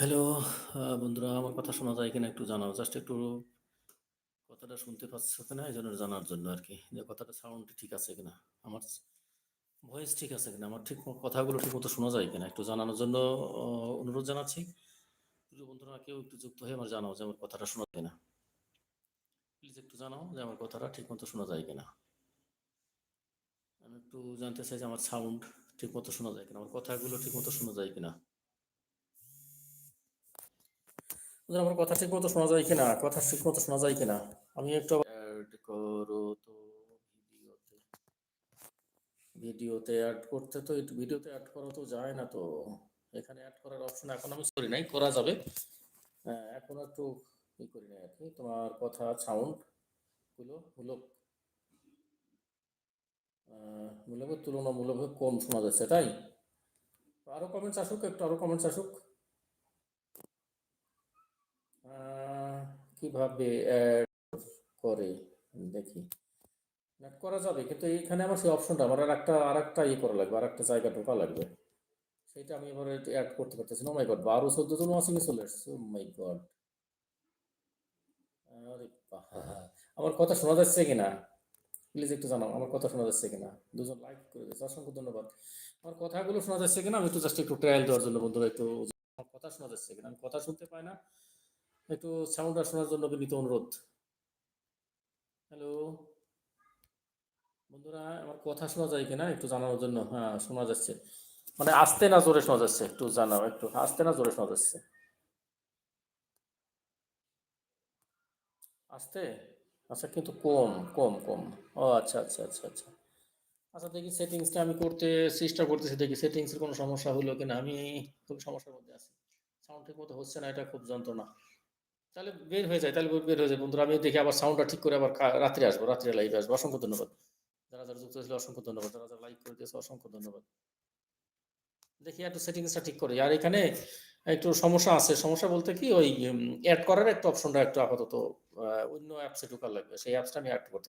Hello বন্ধুরা, আমার কথা শোনা যায় কিনা একটু জানাও। জাস্ট একটু কথাটা শুনতে পাচ্ছ কিনা, এই জন্য জানার জন্য আর কি। যে কথাটা সাউন্ড ঠিক আছে কিনা, আমার ভয়েস ঠিক আছে কিনা, আমার ঠিক কথাগুলো ঠিক মতো শোনা যায় কিনা একটু জানানোর জন্য অনুরোধ জানাচ্ছি। প্রিয় বন্ধুরা, কেউ একটু যুক্ত হয়ে আমার জানাও যে আমার কথাটা শোনা যায় না প্লিজ একটু জানাও যে আমার কথাটা ঠিক মতো শোনা যায় কিনা। আমি একটু জানতে চাই যে আমার সাউন্ড ঠিক মতো শোনা যায় কিনা, আমার কথাগুলো ঠিক মতো শোনা যায় কিনা বন্ধুরা, আমার কথা ঠিক মতো শোনা যায় কিনা? কথা ঠিক মতো শোনা যায় কিনা? আমি একটু অ্যাড করো তো ভিডিওতে। ভিডিওতে অ্যাড করতে তো ভিডিওতে অ্যাড করা তো যায় না তো। এখানে অ্যাড করার অপশন এখন আমি করি নাই করা যাবে। হ্যাঁ, এখন একটু ই করি নাই আর কি। তোমার কথা সাউন্ডগুলো মূলক মূলকের তুলনামূলকভাবে কম শোনা যাচ্ছে তাই? আরও কমেন্টস আসুক একটু আরও কমেন্টস আসুক। কীভাবে করে? দেখি। অ্যাড করা যাবে, কিন্তু এইখানে আমার সেই অপশনটা আমার আর একটা আর একটা ইয়ে করা লাগবে, আর একটা জায়গা ঢোকা লাগবে। সেটা আমি এবারে অ্যাড করতে পারতেছি না। মাই গড বারো, চোদ্দ জন ওয়াচিংয়ে চলে আসছে মাই গড আরে আমার কথা শোনা যাচ্ছে কিনা? প্লিজ একটু জানাও, আমার কথা শোনা যাচ্ছে কিনা? দুজন লাইক করে দিয়েছে, অসংখ্য ধন্যবাদ। আমার কথাগুলো শোনা যাচ্ছে কিনা? আমি একটু জাস্ট একটু ট্রায়াল দেওয়ার জন্য, বন্ধুরা, একটু আমার কথা শোনা যাচ্ছে কিনা? আমি কথা শুনতে পাই না। একটু সাউন্ডটা শোনার জন্য বিনীত অনুরোধ। হ্যালো বন্ধুরা, আমার কথা শোনা যায় কিনা একটু জানানোর জন্য? হ্যাঁ শোনা যাচ্ছে। মানে আস্তে না জোরে শোনা যাচ্ছে? একটু জানাও, একটু আস্তে না জোরে শোনা যাচ্ছে? আস্তে? আচ্ছা কিন্তু কম কম কম। ও আচ্ছা আচ্ছা আচ্ছা আচ্ছা। আচ্ছা দেখি সেটিংসটা আমি করতে চেষ্টা করতেছি, দেখি সেটিংসের কোনো সমস্যা হলো কিনা? আমি খুব সমস্যার মধ্যে আছি। সাউন্ড ঠিক মতো হচ্ছে না, এটা খুব যন্ত্রণা। তাহলে বের হয়ে যায়, তাহলে বের হয়ে যায়। বন্ধুরা আমি দেখি আবার সাউন্ডটা ঠিক করে আবার রাত্রে আসব, রাত্রে লাইভে আসব। অসংখ্য ধন্যবাদ। যারা যারা যুক্ত হয়েছিল, অসংখ্য ধন্যবাদ। যারা যারা লাইক করে দিয়েছে, অসংখ্য ধন্যবাদ। দেখি একটু সেটিংসটা ঠিক করে। আর এখানে একটু সমস্যা আছে। সমস্যা বলতে কি, ওই অ্যাড করার একটা অপশনটা একটু আপাতত অন্য অ্যাপসে ঢোকার লাগবে। সেই অ্যাপসটা আমি অ্যাড করতে